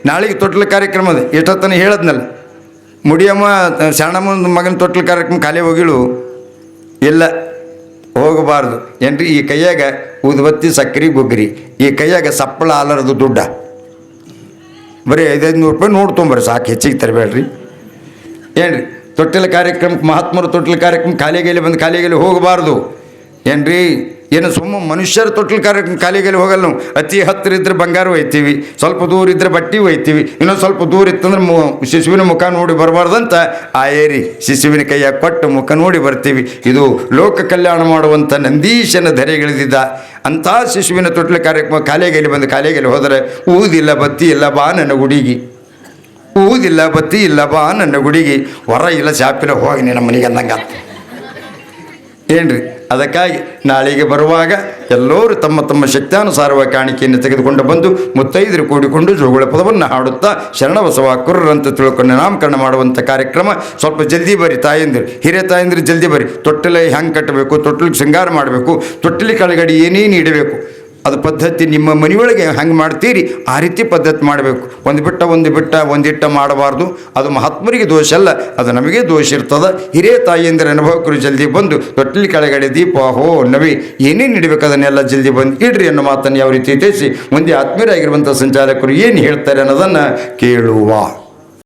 ನಾಳೆಗೆ ತೊಟ್ಲ ಕಾರ್ಯಕ್ರಮ ಅದು. ಎಷ್ಟೊತ್ತನ ಹೇಳದ್ನಲ್ಲ. ಮುಡಿಯಮ್ಮ ಶರಣಮ್ಮನ ಮಗನ ತೊಟ್ಲ ಕಾರ್ಯಕ್ರಮ ಖಾಲಿ ಹೋಗಿಳು. ಇಲ್ಲ, ಹೋಗಬಾರ್ದು. ಏನ್ರಿ, ಈ ಕೈಯಾಗ ಉದ್ಬತ್ತಿ, ಸಕ್ಕರೆ ಗುಗ್ರಿ ಈ ಕೈಯಾಗ ಸಪ್ಪಳ ಆಲರದು ದುಡ್ಡ. ಬರೀ ಐದೈದು ನೂರು ರೂಪಾಯಿ ನೋಡ್ಕೊಂಬರ್ರಿ ಸಾಕು, ಹೆಚ್ಚಿಗೆ ತರಬೇಡ್ರಿ. ಏನ್ರಿ, ತೊಟ್ಟಿಲ ಕಾರ್ಯಕ್ರಮಕ್ಕೆ ಮಹಾತ್ಮರ ತೊಟ್ಟಿಲ ಕಾರ್ಯಕ್ರಮ ಖಾಲಿಗೇಲಿ ಬಂದು ಖಾಲಿಗೇಲಿ ಹೋಗಬಾರ್ದು. ಏನ್ರಿ ಏನು ಸುಮ್ಮ ಮನುಷ್ಯರ ತೊಟ್ಲು ಕಾರ್ಯಕ್ರಮ ಕಾಲಿಗೆ ಹೋಗಲ್ಲ ನಾವು. ಅತಿ ಹತ್ತಿರ ಇದ್ರೆ ಬಂಗಾರ ಒಯ್ತೀವಿ, ಸ್ವಲ್ಪ ದೂರ ಇದ್ರೆ ಬಟ್ಟೆ ಒಯ್ತೀವಿ, ಇನ್ನೊಂದು ಸ್ವಲ್ಪ ದೂರ ಇತ್ತಂದ್ರೆ ಮು ಶಿಶುವಿನ ಮುಖ ನೋಡಿ ಬರಬಾರ್ದಂತ ಆ ಏರಿ ಶಿಶುವಿನ ಕೈಯಾಗ ಕೊಟ್ಟು ಮುಖ ನೋಡಿ ಬರ್ತೀವಿ. ಇದು ಲೋಕ ಕಲ್ಯಾಣ ಮಾಡುವಂಥ ನಂದೀಶನ ಧರೆಗಿಳಿದಿದ್ದ ಅಂಥ ಶಿಶುವಿನ ತೊಟ್ಲು ಕಾರ್ಯಕ್ರಮ ಖಾಲಿಗೇಲಿ ಬಂದು ಖಾಲಿಗೇಲಿ ಹೋದರೆ, ಊದಿಲ್ಲ ಬತ್ತಿ ಇಲ್ಲ ಬಾ ನನ್ನ ಗುಡಿಗೆ. ಊದಿಲ್ಲ ಬತ್ತಿ ಇಲ್ಲ ಬಾ ನನ್ನ ಗುಡಿಗೆ. ಹೊರ ಇಲ್ಲ ಶಾಪಿಲ್ಲ ಹೋಗಿ ನಿನ್ನ ಮನೆಗೆ ಅಂದಂಗ ಏನ್ರಿ? ಅದಕ್ಕಾಗಿ ನಾಳೆಗೆ ಬರುವಾಗ ಎಲ್ಲರೂ ತಮ್ಮ ತಮ್ಮ ಶಕ್ತಾನುಸಾರವಾಗಿ ಕಾಣಿಕೆಯನ್ನು ತೆಗೆದುಕೊಂಡು ಬಂದು ಮುತ್ತೈದರು ಕೂಡಿಕೊಂಡು ಜೋಗುಳ ಪದವನ್ನು ಹಾಡುತ್ತಾ ಶರಣಬಸವ ಕುರ್ರಂತ ತಿಳ್ಕೊಂಡು ನಾಮಕರಣ ಮಾಡುವಂಥ ಕಾರ್ಯಕ್ರಮ ಸ್ವಲ್ಪ ಜಲ್ದಿ ಬರಿ ತಾಯಂದಿರು, ಹಿರಿಯ ತಾಯಂದಿರು ಜಲ್ದಿ ಬರಿ. ತೊಟ್ಟಲೆ ಹೆಂಗೆ ಕಟ್ಟಬೇಕು, ತೊಟ್ಟಲಿಗೆ ಶೃಂಗಾರ ಮಾಡಬೇಕು, ತೊಟ್ಟಿಲಿ ಕೆಳಗಡೆ ಏನೇನು ಇಡಬೇಕು? ಅದು ಪದ್ಧತಿ ನಿಮ್ಮ ಮನೆಯೊಳಗೆ ಹಂಗೆ ಮಾಡ್ತೀರಿ, ಆ ರೀತಿ ಪದ್ಧತಿ ಮಾಡಬೇಕು. ಒಂದು ಬಿಟ್ಟ ಒಂದು ಬಿಟ್ಟ, ಒಂದಿಟ್ಟ ಮಾಡಬಾರ್ದು. ಅದು ಮಹಾತ್ಮರಿಗೆ ದೋಷ ಅಲ್ಲ, ಅದು ನಮಗೆ ದೋಷ ಇರ್ತದೆ. ಹಿರಿಯ ತಾಯಿಯಿಂದ ಅನುಭವಕರು ಜಲ್ದಿ ಬಂದು, ತೊಟ್ಟಲಿ ಕೆಳಗಡೆ ದೀಪ, ಹೋ, ನವಿ, ಏನೇನು ಇಡಬೇಕು ಅದನ್ನೆಲ್ಲ ಜಲ್ದಿ ಬಂದು ಇಡ್ರಿ ಅನ್ನೋ ಮಾತನ್ನು ಯಾವ ರೀತಿ ತಿಳಿಸಿ, ಮುಂದೆ ಆತ್ಮೀಯರಾಗಿರುವಂಥ ಸಂಚಾಲಕರು ಏನು ಹೇಳ್ತಾರೆ ಅನ್ನೋದನ್ನು ಕೇಳುವ.